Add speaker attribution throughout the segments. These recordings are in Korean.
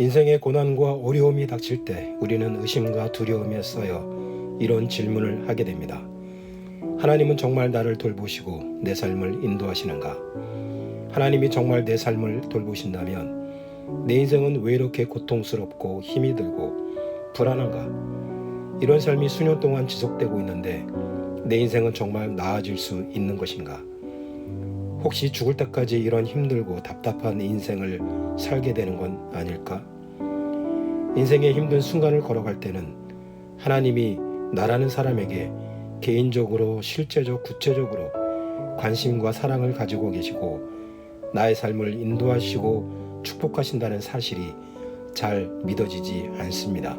Speaker 1: 인생의 고난과 어려움이 닥칠 때 우리는 의심과 두려움에 쌓여 이런 질문을 하게 됩니다. 하나님은 정말 나를 돌보시고 내 삶을 인도하시는가? 하나님이 정말 내 삶을 돌보신다면 내 인생은 왜 이렇게 고통스럽고 힘이 들고 불안한가? 이런 삶이 수년 동안 지속되고 있는데 내 인생은 정말 나아질 수 있는 것인가? 혹시 죽을 때까지 이런 힘들고 답답한 인생을 살게 되는 건 아닐까? 인생의 힘든 순간을 걸어갈 때는 하나님이 나라는 사람에게 개인적으로 실제적 구체적으로 관심과 사랑을 가지고 계시고 나의 삶을 인도하시고 축복하신다는 사실이 잘 믿어지지 않습니다.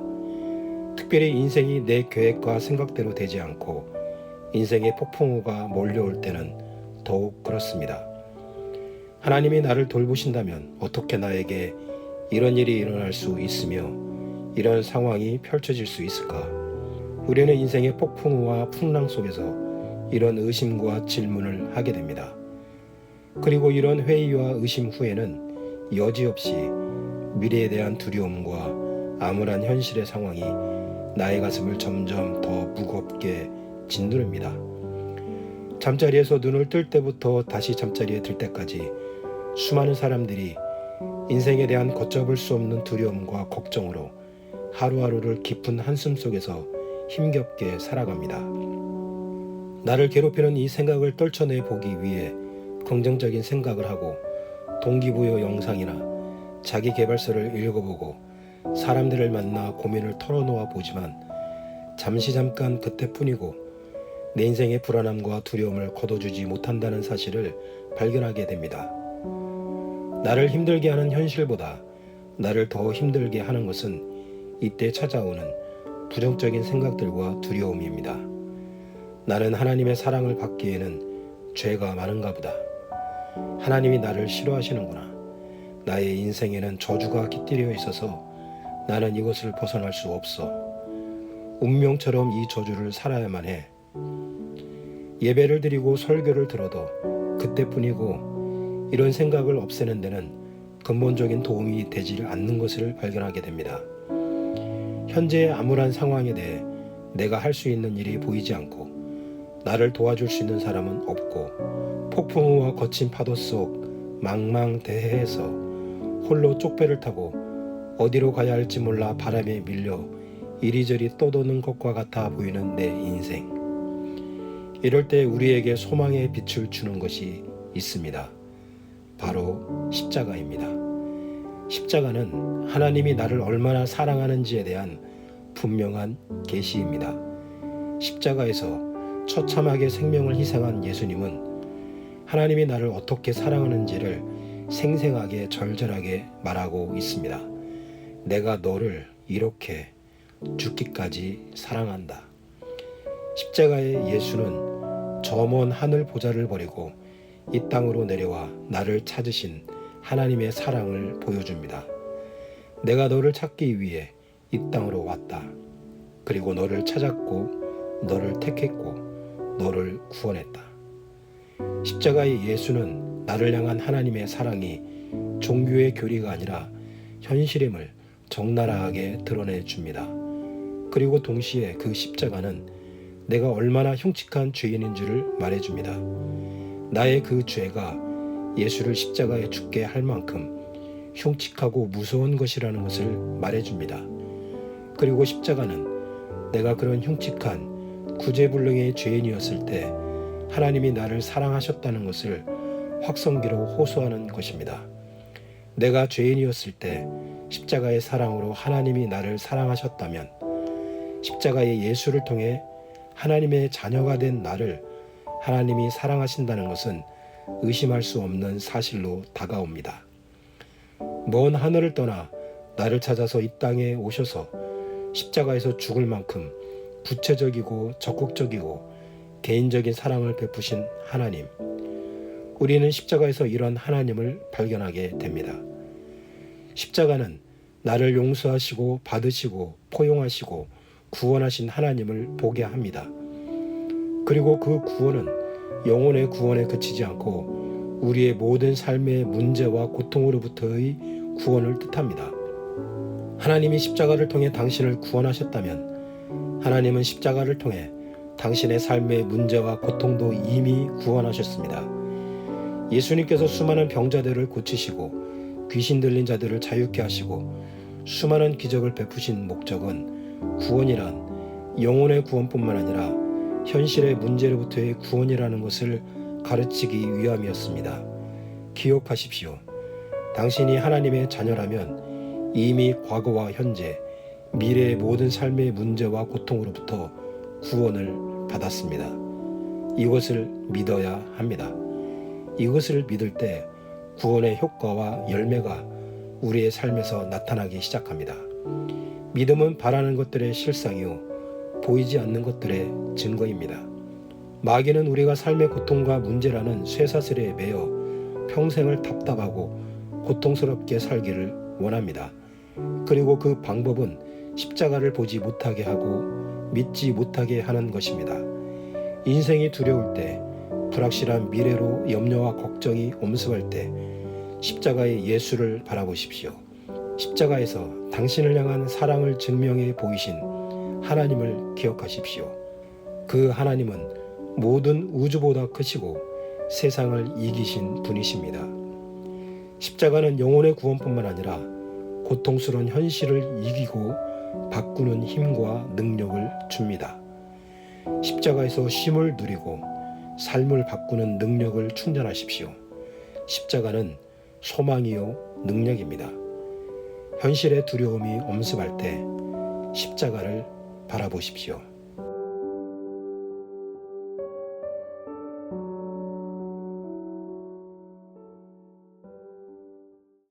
Speaker 1: 특별히 인생이 내 계획과 생각대로 되지 않고 인생의 폭풍우가 몰려올 때는 더욱 그렇습니다. 하나님이 나를 돌보신다면 어떻게 나에게 이런 일이 일어날 수 있으며 이런 상황이 펼쳐질 수 있을까? 우리는 인생의 폭풍우와 풍랑 속에서 이런 의심과 질문을 하게 됩니다. 그리고 이런 회의와 의심 후에는 여지없이 미래에 대한 두려움과 암울한 현실의 상황이 나의 가슴을 점점 더 무겁게 짓누릅니다. 잠자리에서 눈을 뜰 때부터 다시 잠자리에 들 때까지 수많은 사람들이 인생에 대한 걷잡을 수 없는 두려움과 걱정으로 하루하루를 깊은 한숨 속에서 힘겹게 살아갑니다. 나를 괴롭히는 이 생각을 떨쳐내 보기 위해 긍정적인 생각을 하고 동기부여 영상이나 자기 개발서를 읽어보고 사람들을 만나 고민을 털어놓아 보지만 잠시 잠깐 그때뿐이고 내 인생의 불안함과 두려움을 거둬주지 못한다는 사실을 발견하게 됩니다. 나를 힘들게 하는 현실보다 나를 더 힘들게 하는 것은 이때 찾아오는 부정적인 생각들과 두려움입니다. 나는 하나님의 사랑을 받기에는 죄가 많은가 보다. 하나님이 나를 싫어하시는구나. 나의 인생에는 저주가 깃들여 있어서 나는 이것을 벗어날 수 없어. 운명처럼 이 저주를 살아야만 해. 예배를 드리고 설교를 들어도 그때뿐이고 이런 생각을 없애는 데는 근본적인 도움이 되지 않는 것을 발견하게 됩니다. 현재의 암울한 상황에 대해 내가 할 수 있는 일이 보이지 않고 나를 도와줄 수 있는 사람은 없고 폭풍우와 거친 파도 속 망망대해에서 홀로 쪽배를 타고 어디로 가야 할지 몰라 바람에 밀려 이리저리 떠도는 것과 같아 보이는 내 인생. 이럴 때 우리에게 소망의 빛을 주는 것이 있습니다. 바로 십자가입니다. 십자가는 하나님이 나를 얼마나 사랑하는지에 대한 분명한 계시입니다. 십자가에서 처참하게 생명을 희생한 예수님은 하나님이 나를 어떻게 사랑하는지를 생생하게 절절하게 말하고 있습니다. 내가 너를 이렇게 죽기까지 사랑한다. 십자가의 예수는 저 먼 하늘 보좌를 버리고 이 땅으로 내려와 나를 찾으신 하나님의 사랑을 보여줍니다. 내가 너를 찾기 위해 이 땅으로 왔다. 그리고 너를 찾았고, 너를 택했고, 너를 구원했다. 십자가의 예수는 나를 향한 하나님의 사랑이 종교의 교리가 아니라 현실임을 적나라하게 드러내 줍니다. 그리고 동시에 그 십자가는 내가 얼마나 흉측한 죄인인 줄을 말해줍니다. 나의 그 죄가 예수를 십자가에 죽게 할 만큼 흉측하고 무서운 것이라는 것을 말해줍니다. 그리고 십자가는 내가 그런 흉측한 구제불능의 죄인이었을 때 하나님이 나를 사랑하셨다는 것을 확성기로 호소하는 것입니다. 내가 죄인이었을 때 십자가의 사랑으로 하나님이 나를 사랑하셨다면 십자가의 예수를 통해 하나님의 자녀가 된 나를 하나님이 사랑하신다는 것은 의심할 수 없는 사실로 다가옵니다. 먼 하늘을 떠나 나를 찾아서 이 땅에 오셔서 십자가에서 죽을 만큼 구체적이고 적극적이고 개인적인 사랑을 베푸신 하나님. 우리는 십자가에서 이런 하나님을 발견하게 됩니다. 십자가는 나를 용서하시고 받으시고 포용하시고 구원하신 하나님을 보게 합니다. 그리고 그 구원은 영혼의 구원에 그치지 않고 우리의 모든 삶의 문제와 고통으로부터의 구원을 뜻합니다. 하나님이 십자가를 통해 당신을 구원하셨다면 하나님은 십자가를 통해 당신의 삶의 문제와 고통도 이미 구원하셨습니다. 예수님께서 수많은 병자들을 고치시고 귀신 들린 자들을 자유케 하시고 수많은 기적을 베푸신 목적은 구원이란 영혼의 구원뿐만 아니라 현실의 문제로부터의 구원이라는 것을 가르치기 위함이었습니다. 기억하십시오. 당신이 하나님의 자녀라면 이미 과거와 현재, 미래의 모든 삶의 문제와 고통으로부터 구원을 받았습니다. 이것을 믿어야 합니다. 이것을 믿을 때 구원의 효과와 열매가 우리의 삶에서 나타나기 시작합니다. 믿음은 바라는 것들의 실상이요 보이지 않는 것들의 증거입니다. 마귀는 우리가 삶의 고통과 문제라는 쇠사슬에 매여 평생을 답답하고 고통스럽게 살기를 원합니다. 그리고 그 방법은 십자가를 보지 못하게 하고 믿지 못하게 하는 것입니다. 인생이 두려울 때, 불확실한 미래로 염려와 걱정이 엄습할 때, 십자가의 예수를 바라보십시오. 십자가에서 당신을 향한 사랑을 증명해 보이신 하나님을 기억하십시오. 그 하나님은 모든 우주보다 크시고 세상을 이기신 분이십니다. 십자가는 영혼의 구원뿐만 아니라 고통스러운 현실을 이기고 바꾸는 힘과 능력을 줍니다. 십자가에서 쉼을 누리고 삶을 바꾸는 능력을 충전하십시오. 십자가는 소망이요 능력입니다. 현실의 두려움이 엄습할 때 십자가를 바라보십시오.